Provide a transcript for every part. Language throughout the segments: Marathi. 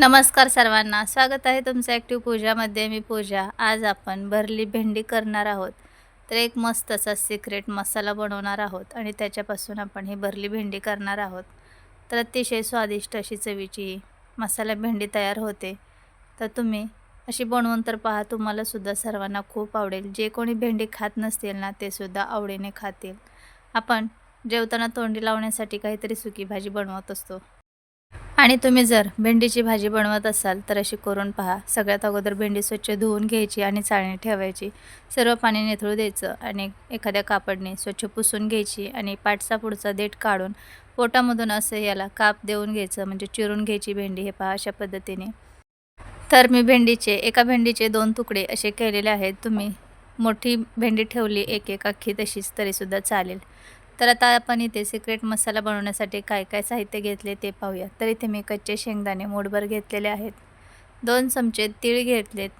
नमस्कार सर्वांना. स्वागत आहे तुमचं ॲक्टिव्ह पूजामध्ये मी पूजा. आज आपण भरली भेंडी करणार आहोत. तर एक मस्त असा सिक्रेट मसाला बनवणार आहोत आणि त्याच्यापासून आपण ही भरली भेंडी करणार आहोत. तर अतिशय स्वादिष्ट अशी चवीची मसाला भेंडी तयार होते. तर तुम्ही अशी बनवून तर पहा तुम्हालासुद्धा सर्वांना खूप आवडेल. जे कोणी भेंडी खात नसतील ना ते सुद्धा आवडीने खातील. आपण जेवताना तोंडी लावण्यासाठी काहीतरी सुकी भाजी बनवत असतो. आणि तुम्ही जर भेंडीची भाजी बनवत असाल तर अशी करून पहा. सगळ्यात अगोदर भेंडी स्वच्छ धुवून घ्यायची आणि चाळणी ठेवायची. सर्व पाणी निथळू द्यायचं आणि एखाद्या कापडने स्वच्छ पुसून घ्यायची आणि पाठचा पुढचा देठ काढून पोटामधून असं याला काप देऊन घ्यायचं म्हणजे चिरून घ्यायची भेंडी. हे पहा अशा पद्धतीने. तर मी भेंडीचे एका भेंडीचे दोन तुकडे असे केलेले आहेत. तुम्ही मोठी भेंडी ठेवली एक एक अख्खी तशीच तरीसुद्धा चालेल. तर आता आपण इथे सिक्रेट मसाला बनवण्यासाठी काय काय साहित्य घेतले ते पाहूया. तर इथे मी कच्चे शेंगदाणे मोडभर घेतलेले आहेत. दोन चमचे तीळ घेतलेत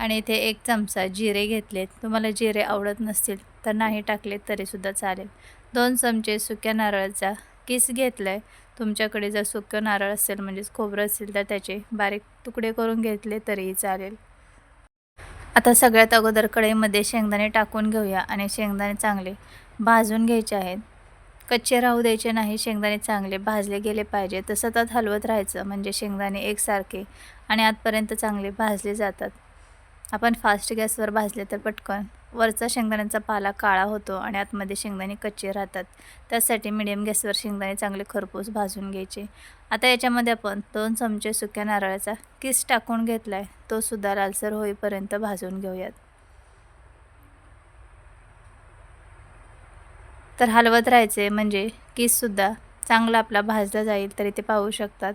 आणि इथे एक चमचा जिरे घेतलेत. तुम्हाला जिरे आवडत नसतील तर नाही टाकले तरीसुद्धा चालेल. दोन चमचे सुक्या नारळाचा किस घेतला आहे तुमच्याकडे जर सुकं नारळ असेल म्हणजेच खोबरं असेल तर त्याचे बारीक तुकडे करून घेतले तरीही चालेल. आता सगळ्यात अगोदर कढईमध्ये शेंगदाणे टाकून घेऊया आणि शेंगदाणे चांगले भाजून घ्यायचे आहेत. कच्चे राहू द्यायचे नाही शेंगदाणे चांगले भाजले गेले पाहिजे. तर सतत हलवत राहायचं म्हणजे शेंगदाणे एकसारखे आणि आतपर्यंत चांगले भाजले जातात. आपण फास्ट गॅसवर भाजले तर पटकन. वरचा शेंगदाण्यांचा पाला काळा होतो आणि आतमध्ये शेंगदाणे कच्चे राहतात. त्यासाठी मिडियम गॅसवर शेंगदाणे चांगले खरपूस भाजून घ्यायचे. आता याच्यामध्ये आपण दोन चमचे सुक्या नारळाचा किस टाकून घेतला आहे तो सुद्धा लालसर होईपर्यंत भाजून घेऊयात. तर हलवत राहायचे म्हणजे केससुद्धा चांगला आपला भाजला जाईल तरी ते पाहू शकतात.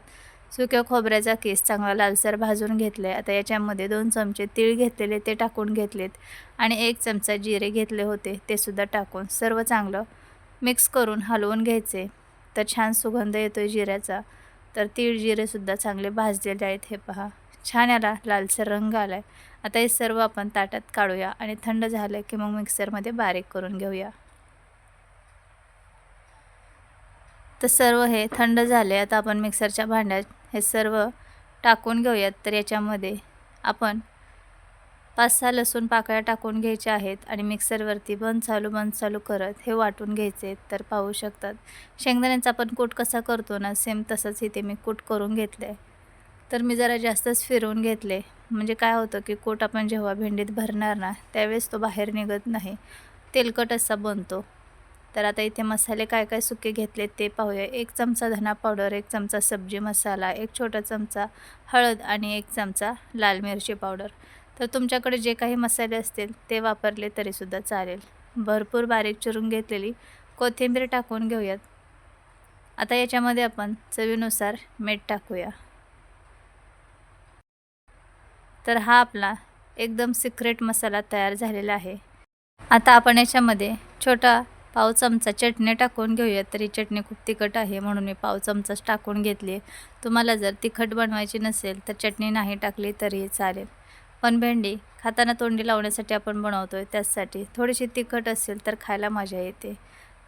सुक्या खोबऱ्याचा केस चांगला लालसर भाजून घेतला आहे आता याच्यामध्ये दोन चमचे तीळ घेतलेले ते टाकून घेतलेत. आणि एक चमचा जिरे घेतले होते ते सुद्धा टाकून सर्व चांगलं मिक्स करून हलवून घ्यायचे. तर छान सुगंध येतो आहे जिऱ्याचा. तर तीळ जिरेसुद्धा चांगले भाजलेले आहेत हे पहा. छान याला लालसर रंग आला आहे आता हे सर्व आपण ताटात काढूया आणि थंड झालं की मग मिक्सरमध्ये बारीक करून घेऊया. तर सर्व हे थंड झाले. आता आपण मिक्सरच्या भांड्यात हे सर्व टाकून घेऊयात. तर याच्यामध्ये आपण पाच सहा लसूण पाकळ्या टाकून घ्यायच्या आहेत आणि मिक्सरवरती बंद चालू बंद चालू करत हे वाटून घ्यायचे तर पाहू शकतात. शेंगदाण्यांचा आपण कूट कसा करतो ना सेम तसंच इथे मी कूट करून घेतलं आहे तर मी जरा जास्तच फिरवून घेतले. म्हणजे काय होतं की कूट आपण जेव्हा भेंडीत भरणार ना त्यावेळेस तो बाहेर निघत नाही. तेलकट असा बनतो. तर आता इथे मसाले काय काय सुके घेतलेत ते पाहूया. एक चमचा धना पावडर एक चमचा सब्जी मसाला एक छोटा चमचा हळद आणि एक चमचा लाल मिरची पावडर तर तुमच्याकडे जे काही मसाले असतील ते वापरले तरीसुद्धा चालेल. भरपूर बारीक चिरून घेतलेली कोथिंबीर टाकून घेऊयात. आता याच्यामध्ये आपण चवीनुसार मीठ टाकूया. तर हा आपला एकदम सिक्रेट मसाला तयार झालेला आहे. आता आपण याच्यामध्ये छोटा पाव चमचा चटणी टाकून घेऊयात तरी चटणी खूप तिखट आहे म्हणून मी पाव चमचाच टाकून घेतली. तुम्हाला जर तिखट बनवायची नसेल तर चटणी नाही टाकली तरीही चालेल. पण भेंडी खाताना तोंडी लावण्यासाठी आपण बनवतो आहे त्याचसाठी. थोडीशी तिखट असेल तर खायला मजा येते.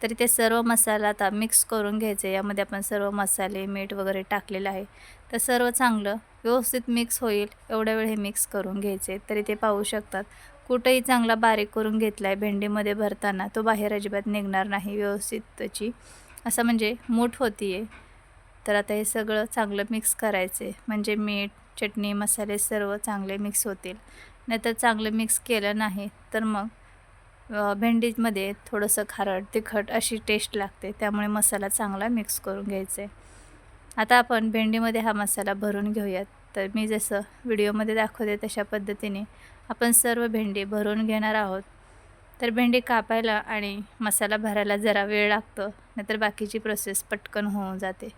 तरी ते सर्व मसाला आता मिक्स करून घ्यायचे. यामध्ये आपण सर्व मसाले मीठ वगैरे टाकलेलं आहे. तर सर्व चांगलं व्यवस्थित मिक्स होईल. एवढ्या वेळ हे मिक्स करून घ्यायचे. तरी ते पाहू शकतात. कुठंही चांगला बारीक करून घेतला आहे भेंडीमध्ये भरताना तो बाहेर अजिबात निघणार नाही व्यवस्थित त्याची. असं म्हणजे मूठ होती आहे तर आता हे सगळं चांगलं मिक्स करायचे. म्हणजे मीठ चटणी मसाले सर्व चांगले मिक्स होतील. नाहीतर चांगलं मिक्स केलं नाही तर मग भेंडीमध्ये थोडंसं खारट तिखट अशी टेस्ट लागते. त्यामुळे मसाला चांगला मिक्स करून घ्यायचा. आहे आता आपण भेंडीमध्ये हा मसाला भरून घेऊयात. तर मी जसं व्हिडिओमध्ये दाखवते तशा पद्धतीने आपण सर्व भेंडी भरून घेणार आहोत. तर भेंडी कापायला आणि मसाला भरायला जरा वेळ लागतो नाहीतर बाकीची प्रोसेस पटकन होऊन जाते.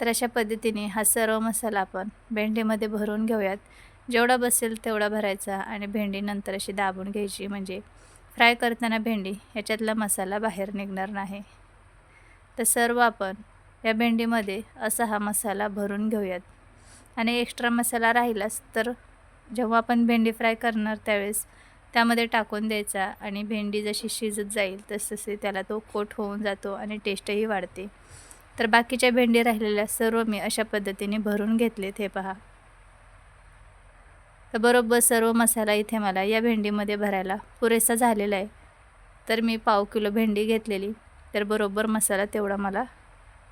तर अशा पद्धतीने हा सर्व मसाला आपण भेंडीमध्ये भरून घेऊयात. जेवढा बसेल तेवढा भरायचा आणि भेंडी नंतर अशी दाबून घ्यायची. म्हणजे फ्राय करताना भेंडी ह्याच्यातला मसाला बाहेर निघणार नाही. तर सर्व आपण या भेंडीमध्ये असा हा मसाला भरून घेऊयात. आणि एक्स्ट्रा मसाला राहिलाच तर जेव्हा आपण भेंडी फ्राय करणार त्यावेळेस त्यामध्ये टाकून द्यायचा आणि भेंडी जशी शिजत जाईल तसतसे त्याला तो कोट होऊन जातो आणि टेस्टही वाढते. तर बाकीच्या भेंडी राहिलेल्या सर्व मी अशा पद्धतीने भरून घेतलेत हे पहा. तर बरोबर सर्व मसाला इथे मला या भेंडीमध्ये भरायला पुरेसा झालेला आहे. तर मी पाव किलो भेंडी घेतलेली. तर बरोबर मसाला तेवढा मला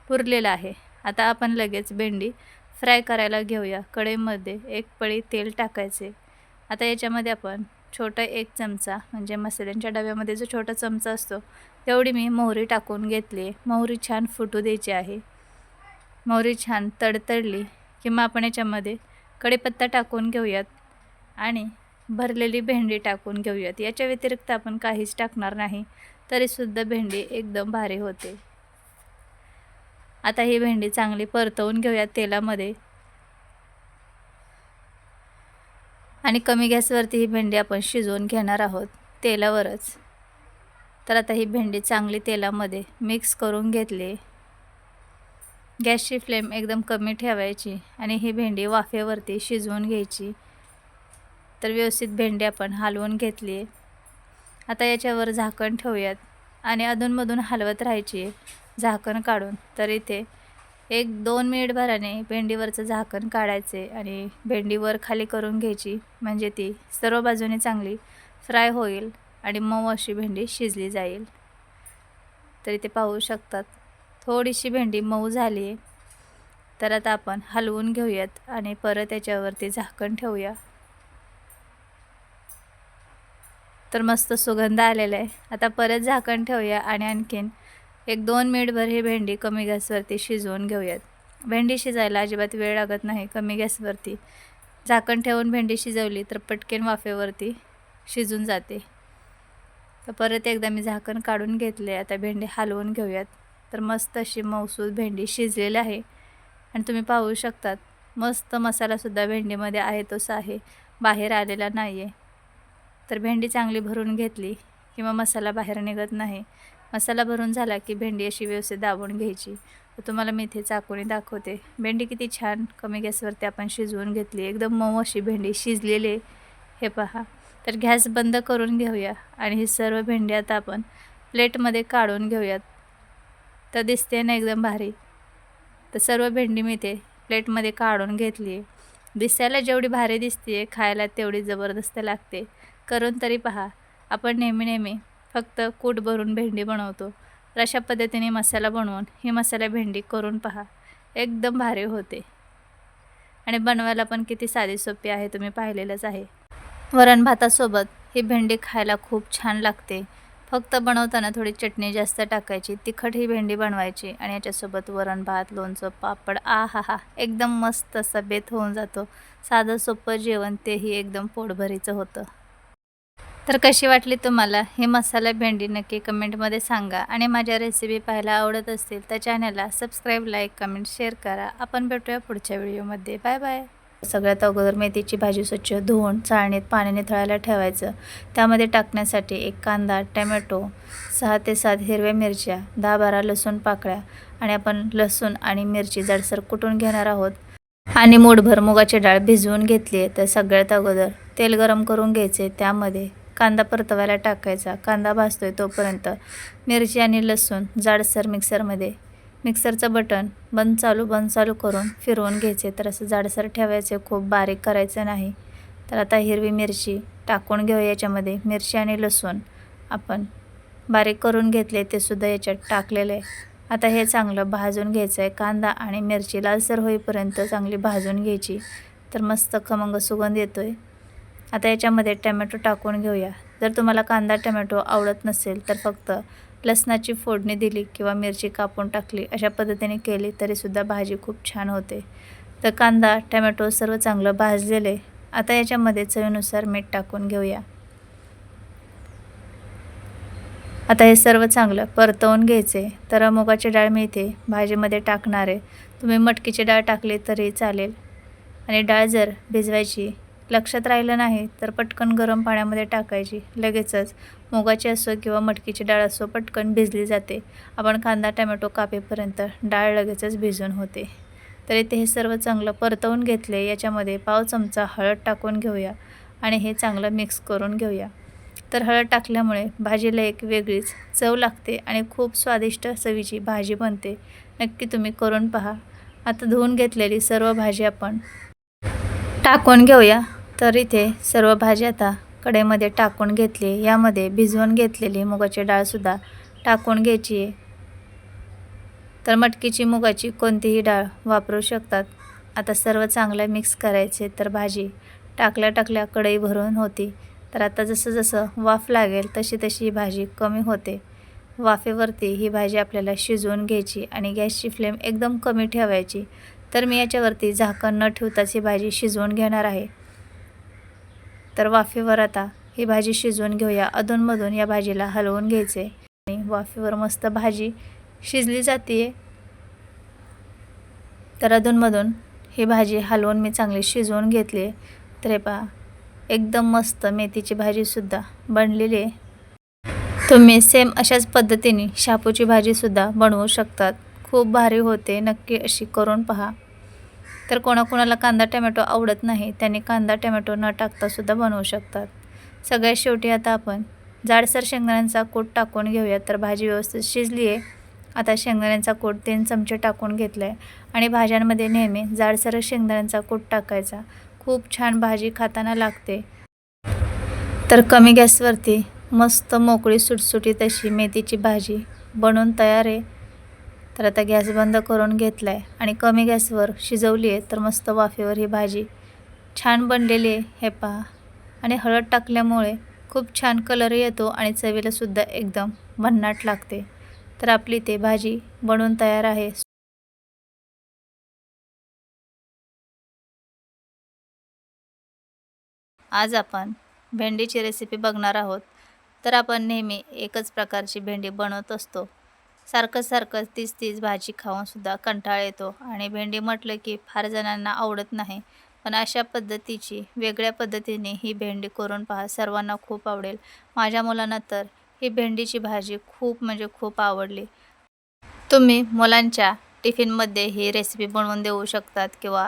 पुरलेला आहे. आता आपण लगेच भेंडी फ्राय करायला घेऊया. कढईमध्ये एक पळी तेल टाकायचे. आता याच्यामध्ये आपण छोटा एक चमचा म्हणजे मसाल्यांच्या डब्यामध्ये जो छोटा चमचा असतो तेवढी मी मोहरी टाकून घेतली मोहरी छान फुटू द्यायची आहे. मोहरी छान तडतडली किंवा आपण याच्यामध्ये कढीपत्ता टाकून घेऊयात. आणि भरलेली भेंडी टाकून घेऊयात. याच्या व्यतिरिक्त आपण काहीच टाकणार नाही तरीसुद्धा भेंडी एकदम भारी होते. आता ही भेंडी चांगली परतवून घेऊयात तेलामध्ये. आणि कमी गॅसवरती ही भेंडी आपण शिजवून घेणार आहोत तेलावरच. तर आता ही भेंडी चांगली तेलामध्ये मिक्स करून घेतली. गॅसची फ्लेम एकदम कमी ठेवायची आणि ही भेंडी वाफेवरती शिजवून घ्यायची. तर व्यवस्थित भेंडी आपण हलवून घेतली आहे. आता याच्यावर झाकण ठेवूयात. आणि अधूनमधून हलवत राहायची झाकण काढून. तर इथे एक दोन मिनिटभराने भेंडीवरचं झाकण काढायचे आणि भेंडीवर खाली करून घ्यायची. म्हणजे ती सर्व बाजूने चांगली फ्राय होईल आणि मऊ अशी भेंडी शिजली जाईल. तर इथे पाहू शकतात थोडीशी भेंडी मऊ झाली आहे. तर आता आपण हलवून घेऊयात आणि परत याच्यावरती झाकण ठेवूया. तर मस्त सुगंध आलेला आहे. आता परत झाकण ठेवूया आणि आणखीन एक दोन मिनिटभर ही भेंडी कमी गॅसवरती शिजवून घेऊयात. भेंडी शिजायला अजिबात वेळ लागत नाही कमी गॅसवरती. झाकण ठेवून भेंडी शिजवली तर पटकेन वाफेवरती शिजून जाते. तर परत एकदा मी झाकण काढून घेतले आता भेंडी हलवून घेऊयात. तर मस्त अशी मौसूद भेंडी शिजलेली आहे. आणि तुम्ही पाहू शकतात मस्त मसालासुद्धा भेंडीमध्ये आहे तसा आहे. बाहेर आलेला नाही आहे तर भेंडी चांगली भरून घेतली किंवा मसाला बाहेर निघत नाही. मसाला भरून झाला की भेंडी अशी व्यवस्थित दाबून घ्यायची. तुम्हाला मी इथे चाकूने दाखवते. भेंडी किती छान कमी गॅसवरती आपण शिजवून घेतली. एकदम मऊ अशी भेंडी शिजलेली हे पहा. तर गॅस बंद करून घेऊया आणि ही सर्व भेंडी आता आपण प्लेटमध्ये काढून घेऊयात. तर दिसते ना एकदम भारी. तर सर्व भेंडी मी इथे प्लेटमध्ये काढून घेतली आहे. दिसायला जेवढी भारी दिसते खायला तेवढी जबरदस्त लागते. करून तरी पहा. आपण नेहमी नेहमी फक्त कूट भरून भेंडी बनवतो. तर अशा पद्धतीने मसाला बनवून ही मसाला भेंडी करून पहा. एकदम भारी होते. आणि बनवायला पण किती साधी सोपी आहे तुम्ही पाहिलेलंच आहे. वरण भातासोबत ही भेंडी खायला खूप छान लागते. फक्त बनवताना थोडी चटणी जास्त टाकायची तिखट ही भेंडी बनवायची आणि याच्यासोबत वरण भात लोणचं पापड आ हा हा एकदम मस्त असा बेत होऊन जातो. साधं सोपं जेवण तेही एकदम पोटभरीचं होतं. तर कशी वाटली तुम्हाला? हे मसाला भेंडी नक्की कमेंटमध्ये सांगा. आणि माझ्या रेसिपी पाहायला आवडत असतील तर चॅनलला सबस्क्राईब लाईक कमेंट शेअर करा. आपण भेटूया पुढच्या व्हिडिओमध्ये बाय बाय सगळ्यात अगोदर मेथीची भाजी स्वच्छ धुवून चाळणीत पाण्याने थळायला ठेवायचं. त्यामध्ये टाकण्यासाठी एक कांदा टमॅटो सहा ते सात हिरव्या मिरच्या दहा बारा लसूण पाकळ्या आणि आपण लसूण आणि मिरची जाडसर कुटून घेणार आहोत. आणि मूठभर मुगाची डाळ भिजवून घेतली आहे तर सगळ्यात अगोदर तेल गरम करून घ्यायचे. त्यामध्ये कांदा परतवायला टाकायचा. कांदा भाजतोय तोपर्यंत मिरची आणि लसूण जाडसर मिक्सरमध्ये. मिक्सरचं बटन बंद चालू बंद चालू करून फिरवून घ्यायचे. तर असं जाडसर ठेवायचे खूप बारीक करायचं नाही. तर आता हिरवी मिरची टाकून घेऊ याच्यामध्ये. मिरची आणि लसूण आपण बारीक करून घेतले ते सुद्धा याच्यात टाकलेलं आहे. आता हे चांगलं भाजून घ्यायचं आहे. कांदा आणि मिरची लालसर होईपर्यंत चांगली भाजून घ्यायची. तर मस्त खमंग सुगंध येतो आहे आता याच्यामध्ये टमॅटो टाकून घेऊया. जर तुम्हाला कांदा टमॅटो आवडत नसेल तर फक्त लसणाची फोडणी दिली किंवा मिरची कापून टाकली अशा पद्धतीने केली तरीसुद्धा भाजी खूप छान होते. तर कांदा टमॅटो सर्व चांगलं भाजलेले. आता याच्यामध्ये चवीनुसार मीठ टाकून घेऊया. आता हे सर्व चांगलं परतवून घ्यायचे. तर मुगाची डाळ मी इथे भाजीमध्ये टाकणार आहे. तुम्ही मटकीची डाळ टाकली तरी चालेल. आणि डाळ जर भिजवायची लक्षात राहिलं नाही तर पटकन गरम पाण्यामध्ये टाकायची. लगेचच. मुगाची असो किंवा मटकीची डाळ असो पटकन भिजली जाते. आपण कांदा टमॅटो कापेपर्यंत डाळ लगेचच भिजून होते. तर इथे हे सर्व चांगलं परतवून घेतले. याच्यामध्ये पाव चमचा हळद टाकून घेऊया आणि हे चांगलं मिक्स करून घेऊया. तर हळद टाकल्यामुळे भाजीला एक वेगळीच चव लागते आणि खूप स्वादिष्ट चवीची भाजी बनते. नक्की तुम्ही करून पहा. आता धुवून घेतलेली सर्व भाजी आपण टाकून घेऊया. तर इथे सर्व भाजी आता कढईमध्ये टाकून घेतली. यामध्ये भिजवून घेतलेली मुगाची डाळसुद्धा टाकून घ्यायची आहे. तर मटकीची मुगाची कोणतीही डाळ वापरू शकतात. आता सर्व चांगलं मिक्स करायचे. तर भाजी टाकल्या टाकल्या कढई भरून होती. तर आता जसं जसं वाफ लागेल तशी तशी ही भाजी कमी होते. वाफेवरती ही भाजी आपल्याला शिजवून घ्यायची आणि गॅसची फ्लेम एकदम कमी ठेवायची. तर मी याच्यावरती झाकण न ठेवताच ही भाजी शिजवून घेणार आहे. तर वाफेवर आता ही भाजी शिजवून घेऊया. अधूनमधून या भाजीला हलवून घ्यायचे. आणि वाफेवर मस्त भाजी शिजली जाते तर अधूनमधून ही भाजी हलवून मी चांगली शिजवून घेतली तर हे पहा एकदम मस्त मेथीची भाजीसुद्धा बनलेली आहे. तुम्ही सेम अशाच पद्धतीने शापूची भाजीसुद्धा बनवू शकतात. खूप भारी होते. नक्की अशी करून पहा. तर कोणाकोणाला कांदा टमॅटो आवडत नाही त्यांनी कांदा टमॅटो न टाकतासुद्धा बनवू शकतात. सगळ्यात शेवटी आता आपण जाडसर शेंगदाण्यांचा कोट टाकून घेऊया तर भाजी व्यवस्थित शिजली आहे आता शेंगदाण्यांचा कोट तीन चमचे टाकून घेतला आहे आणि भाज्यांमध्ये नेहमी जाडसर शेंगदाण्यांचा कोट टाकायचा. खूप छान भाजी खाताना लागते. तर कमी गॅसवरती मस्त मोकळी सुटसुटीत अशी मेथीची भाजी बनवून तयार आहे. तर आता गॅस बंद करून घेतला आहे आणि कमी गॅसवर शिजवली आहे तर मस्त वाफेवर ही भाजी. छान बनलेली आहे हे पहा. आणि हळद टाकल्यामुळे खूप छान कलर येतो आणि चवीलासुद्धा एकदम भन्नाट लागते. तर आपली ते भाजी बनवून तयार आहे. आज आपण भेंडीची रेसिपी बघणार आहोत. तर आपण नेहमी एकच प्रकारची भेंडी बनवत असतो. सारखं सारखं तीच तीच भाजी खाऊनसुद्धा कंटाळ येतो. आणि भेंडी म्हटलं की फार जणांना आवडत नाही. पण अशा पद्धतीची वेगळ्या पद्धतीने ही भेंडी करून पहा सर्वांना खूप आवडेल. माझ्या मुलांना तर ही भेंडीची भाजी खूप म्हणजे खूप आवडली. तुम्ही मुलांच्या टिफिनमध्ये ही रेसिपी बनवून देऊ शकतात किंवा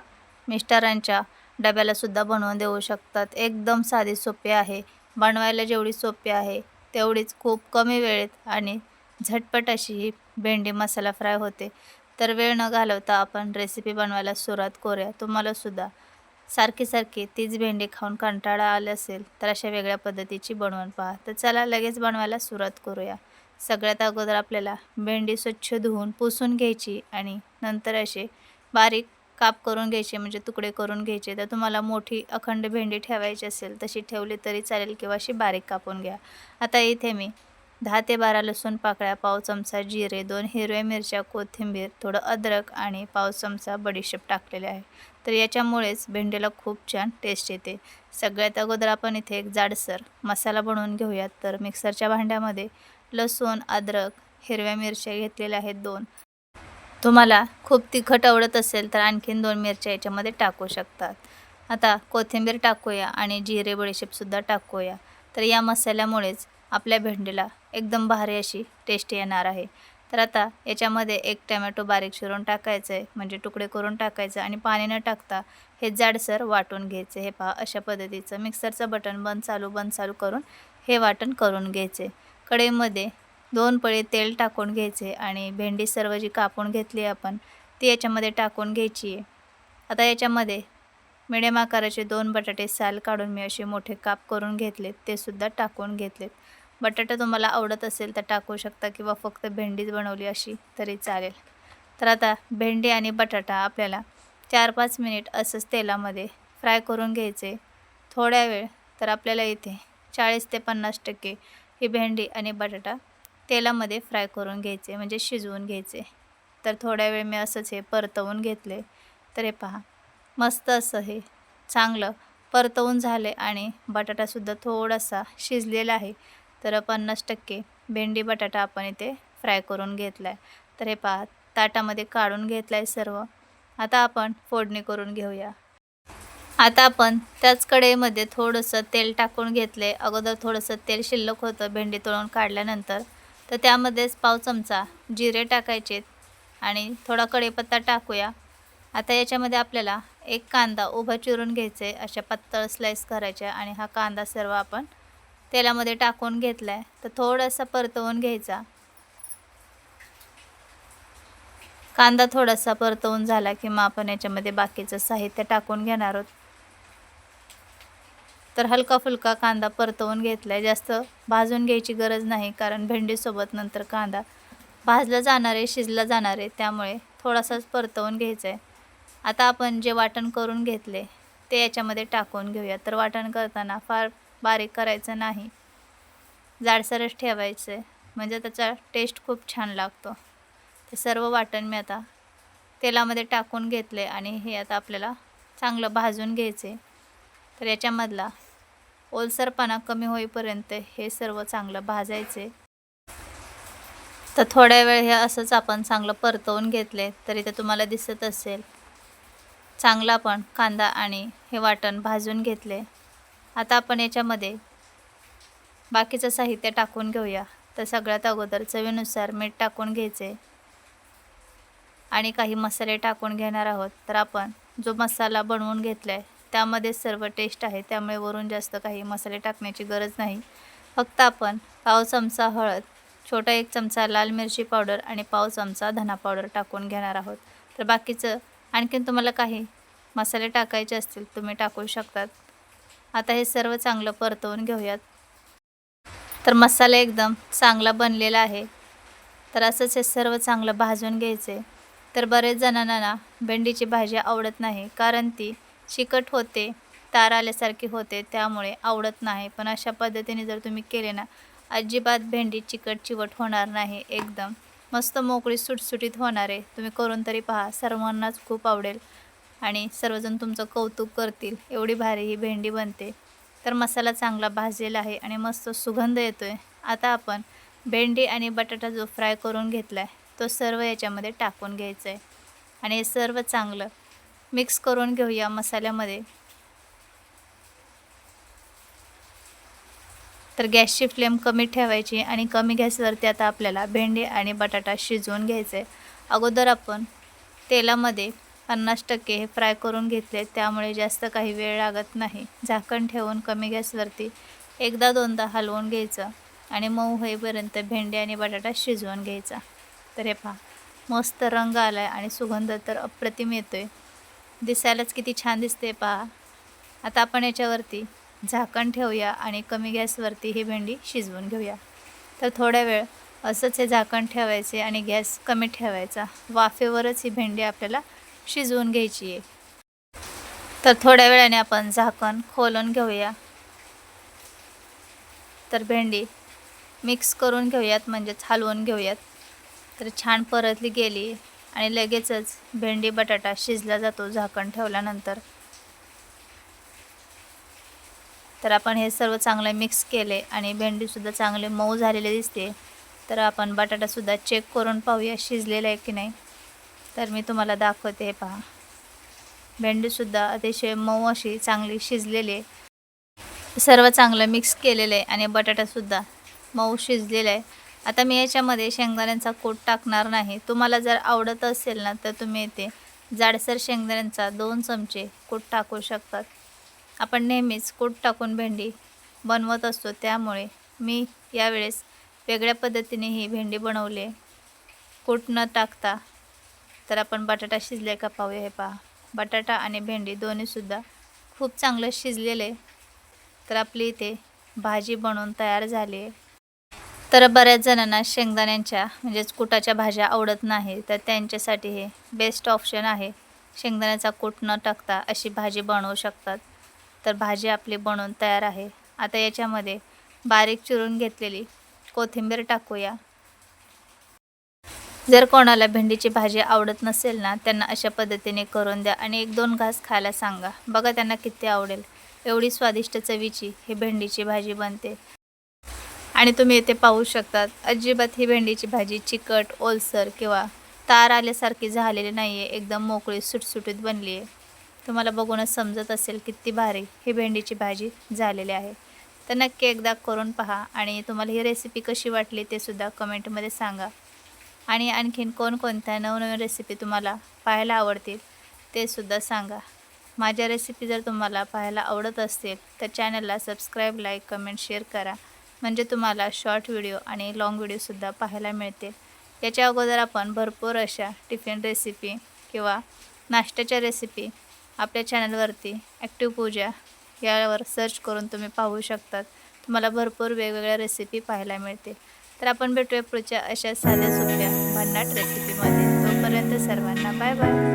मिस्टरांच्या डब्यालासुद्धा बनवून देऊ शकतात. एकदम साधी सोपी आहे. बनवायला जेवढी सोपी आहे तेवढीच खूप कमी वेळेत आणि झटपट अशी ही भेंडी मसाला फ्राय होते. तर वेळ न घालवता आपण रेसिपी बनवायला सुरुवात करूया. तुम्हालासुद्धा सारखी सारखी तीच भेंडी खाऊन कंटाळा आले असेल तर अशा वेगळ्या पद्धतीची बनवून पहा. तर चला लगेच बनवायला सुरुवात करूया. सगळ्यात अगोदर आपल्याला भेंडी स्वच्छ धुवून पुसून घ्यायची आणि नंतर असे बारीक काप करून घ्यायचे म्हणजे तुकडे करून घ्यायचे. तर तुम्हाला मोठी अखंड भेंडी ठेवायची असेल तशी ठेवली तरी चालेल किंवा अशी बारीक कापून घ्या. आता इथे मी दहा ते बारा लसूण पाकळ्या पाव चमचा जिरे दोन हिरव्या मिरच्या कोथिंबीर थोडं अद्रक आणि पाव चमचा बडीशेप टाकलेले आहे. तर याच्यामुळेच भेंडीला खूप छान टेस्ट येते. सगळ्यात अगोदर आपण इथे एक जाडसर मसाला बनवून घेऊयात. तर मिक्सरच्या भांड्यामध्ये लसूण अद्रक हिरव्या मिरच्या घेतलेल्या आहेत दोन. तुम्हाला खूप तिखट आवडत असेल तर आणखीन दोन मिरच्या याच्यामध्ये टाकू शकतात. आता कोथिंबीर टाकूया आणि जिरे बडीशेपसुद्धा टाकूया. तर या मसाल्यामुळेच आपल्या भेंडीला एकदम भारी अशी टेस्ट येणार आहे. तर आता याच्यामध्ये एक टमॅटो बारीक शिरून टाकायचं आहे म्हणजे तुकडे करून टाकायचं आणि पाणी न टाकता हे जाडसर वाटून घ्यायचे. हे पहा अशा पद्धतीचं मिक्सरचं बटन बंद चालू बंद चालू करून हे वाटण करून घ्यायचे. कढईमध्ये दोन पळी तेल टाकून घ्यायचे आणि भेंडी सर्व जी कापून घेतली आपण ती याच्यामध्ये टाकून घ्यायची आहे. आता याच्यामध्ये मिडियम आकाराचे दोन बटाटे साल काढून मी असे मोठे काप करून घेतलेत ते सुद्धा टाकून घेतलेत. बटाटा तुम्हाला आवडत असेल तर टाकू शकता किंवा फक्त भेंडीच बनवली अशी तरी चालेल. तर आता भेंडी आणि बटाटा आपल्याला चार पाच मिनिट असंच तेलामध्ये फ्राय करून घ्यायचे. थोड्या वेळ तर आपल्याला इथे चाळीस ते पन्नास टक्के ही भेंडी आणि बटाटा तेलामध्ये फ्राय करून घ्यायचे म्हणजे शिजवून घ्यायचे. तर थोड्या वेळ मी असंच हे परतवून घेतले. तर हे पहा मस्त असं हे चांगलं परतवून झाले आणि बटाटासुद्धा थोडासा शिजलेला आहे. तर पन्नास टक्के भेंडी बटाटा आपण इथे फ्राय करून घेतला आहे तर हे पहा ताटामध्ये काढून घेतलं आहे सर्व. आता आपण फोडणी करून घेऊया. आता आपण त्याच कढईमध्ये थोडंसं तेल टाकून घेतले अगोदर थोडंसं तेल शिल्लक होतं भेंडी तळून काढल्यानंतर. तर त्यामध्येच पाव चमचा जिरे टाकायचे आणि थोडा कढीपत्ता टाकूया. आता याच्यामध्ये आपल्याला एक कांदा उभा चिरून घ्यायचे अशा पातळ स्लाईस करायच्या आणि हा कांदा सर्व आपण तेलामध्ये टाकून घेतला आहे तर थोडासा परतवून घ्यायचा. कांदा थोडासा परतवून झाला की मग आपण याच्यामध्ये बाकीचं साहित्य टाकून घेणार आहोत. तर हलका फुलका कांदा परतवून घेतला आहे जास्त भाजून घ्यायची गरज नाही कारण भेंडीसोबत नंतर कांदा भाजला जाणार आहे शिजला जाणार आहे. त्यामुळे थोडासाच परतवून घ्यायचं आहे आता आपण जे वाटण करून घेतले ते याच्यामध्ये टाकून घेऊया. तर वाटण करताना फार बारीक करायचं नाही. जाडसरच ठेवायचं. आहे म्हणजे त्याचा टेस्ट खूप छान लागतो. ते सर्व वाटण मी आता तेलामध्ये टाकून घेतले आणि हे आता आपल्याला चांगलं भाजून घ्यायचे. तर याच्यामधला ओलसरपणा कमी होईपर्यंत हे सर्व चांगलं भाजायचे. तर थोड्या वेळ हे असंच आपण चांगलं परतवून घेतले तरी ते तुम्हाला दिसत असेल. चांगला आपण कांदा आणि हे वाटण भाजून घेतले. आता आपण याच्यामध्ये बाकीचं साहित्य टाकून घेऊया. तर सगळ्यात अगोदर चवीनुसार मीठ टाकून घ्यायचे. आणि काही मसाले टाकून घेणार आहोत. तर आपण जो मसाला बनवून घेतला आहे त्यामध्ये सर्व टेस्ट आहे. त्यामुळे वरून जास्त काही मसाले टाकण्याची गरज नाही. फक्त आपण पाव चमचा हळद छोटा एक चमचा लाल मिरची पावडर आणि पाव चमचा धना पावडर टाकून घेणार आहोत. तर बाकीचं आणखीन तुम्हाला काही मसाले टाकायचे असतील तुम्ही टाकू शकतात. आता हे सर्व चांगलं परतवून घेऊयात. तर मसाला एकदम चांगला बनलेला आहे. तर असंच हे सर्व चांगलं भाजून घ्यायचे तर बरेच जणांना ना भेंडीची भाजी आवडत नाही कारण ती चिकट होते तार आल्यासारखी होते त्यामुळे आवडत नाही. पण अशा पद्धतीने जर तुम्ही केले ना अजिबात भेंडी चिकट चिवट होणार नाही एकदम. मस्त मोकळी सुटसुटीत होणार आहे. तुम्ही करून तरी पहा सर्वांनाच खूप आवडेल. आणि सर्वजण तुमचं कौतुक करतील. एवढी भारी ही भेंडी बनते. तर मसाला चांगला भाजलेला आहे आणि मस्त सुगंध येतो आहे आता आपण भेंडी आणि बटाटा जो फ्राय करून घेतला आहे तो सर्व याच्यामध्ये टाकून घ्यायचा आहे आणि हे सर्व चांगलं मिक्स करून घेऊया मसाल्यामध्ये. तर गॅसची फ्लेम कमी ठेवायची आणि कमी गॅसवरती आता आपल्याला भेंडी आणि बटाटा शिजवून घ्यायचं आहे अगोदर आपण तेलामध्ये पन्नास टक्के हे फ्राय करून घेतले त्यामुळे जास्त काही वेळ लागत नाही. झाकण ठेवून कमी गॅसवरती एकदा दोनदा हलवून घ्यायचं आणि मऊ होईपर्यंत भेंडी आणि बटाटा शिजवून घ्यायचा. तर हे पहा मस्त रंग आला आहे आणि सुगंध तर अप्रतिम येतो आहे दिसायलाच किती छान दिसते पहा. आता आपण याच्यावरती झाकण ठेवूया आणि कमी गॅसवरती ही भेंडी शिजवून घेऊया. तर थोड्या वेळ असंच हे झाकण ठेवायचे आणि गॅस कमी ठेवायचा. वाफेवरच ही भेंडी आपल्याला शिजवून घ्यायची. आहे तर थोड्या वेळाने आपण झाकण खोलून घेऊया. तर भेंडी मिक्स करून घेऊयात म्हणजेच हलवून घेऊयात. तर छान परतली गेली आणि लगेचच भेंडी बटाटा शिजला जातो झाकण ठेवल्यानंतर. तर आपण हे सर्व चांगले मिक्स केले आणि भेंडीसुद्धा चांगले मऊ झालेले दिसते. तर आपण बटाटासुद्धा चेक करून पाहूया शिजलेला आहे की नाही. तर मी तुम्हाला दाखवते हे पहा. भेंडीसुद्धा अतिशय मऊ अशी चांगली शिजलेली आहे. सर्व चांगलं मिक्स केलेलं आहे आणि बटाटासुद्धा मऊ शिजलेला आहे. आता मी याच्यामध्ये शेंगदाण्यांचा कोट टाकणार नाही. तुम्हाला जर आवडत असेल ना तर तुम्ही येते जाडसर शेंगदाण्यांचा दोन चमचे कूट टाकू शकतात. आपण नेहमीच कूट टाकून भेंडी बनवत असतो त्यामुळे मी यावेळेस वेगळ्या पद्धतीने ही भेंडी बनवली कूट न टाकता तर आपण बटाटा शिजले का पाहूया हे पहा. बटाटा आणि भेंडी दोन्हीसुद्धा खूप चांगलं शिजलेले. तर आपली इथे भाजी बनवून तयार झाली आहे. तर बऱ्याच जणांना शेंगदाण्यांच्या म्हणजेच कुटाच्या भाज्या आवडत नाही तर त्यांच्यासाठी हे बेस्ट ऑप्शन आहे. शेंगदाण्याचा कूट न टाकता अशी भाजी बनवू शकतात. तर भाजी आपली बनवून तयार आहे. आता याच्यामध्ये बारीक चिरून घेतलेली कोथिंबीर टाकूया. जर कोणाला भेंडीची भाजी आवडत नसेल ना त्यांना अशा पद्धतीने करून द्या आणि एक दोन घास खायला सांगा. बघा त्यांना किती आवडेल. एवढी स्वादिष्ट चवीची ही भेंडीची भाजी बनते. आणि तुम्ही इथे पाहू शकतात अजिबात ही भेंडीची भाजी चिकट ओलसर किंवा तार आल्यासारखी झालेली नाही आहे एकदम मोकळी सुटसुटीत बनली आहे तुम्हाला बघूनच समजत असेल किती भारी ही भेंडीची भाजी झालेली आहे. तर नक्की एकदा करून पहा आणि तुम्हाला ही रेसिपी कशी वाटली ते सुद्धा कमेंटमध्ये सांगा. आणि आणखीन कोणकोणत्या नवनवीन रेसिपी तुम्हाला पाहायला आवडतील ते सुद्धा सांगा. माझ्या रेसिपी जर तुम्हाला पाहायला आवडत असतील तर चॅनलला सबस्क्राईब लाईक कमेंट शेअर करा. म्हणजे तुम्हाला शॉर्ट व्हिडिओ आणि लाँग व्हिडिओसुद्धा पाहायला मिळतील. याच्या अगोदर आपण भरपूर अशा टिफिन रेसिपी किंवा नाश्त्याच्या रेसिपी आपल्या चॅनलवरती ॲक्टिव्ह पूजा यावर सर्च करून तुम्ही पाहू शकतात. तुम्हाला भरपूर वेगवेगळ्या रेसिपी पाहायला मिळतील. तर आपण भेटूया पुढच्या अशा साध्या सोप्या भन्नाट रेसिपीमध्ये तोपर्यंत सर्वांना बाय बाय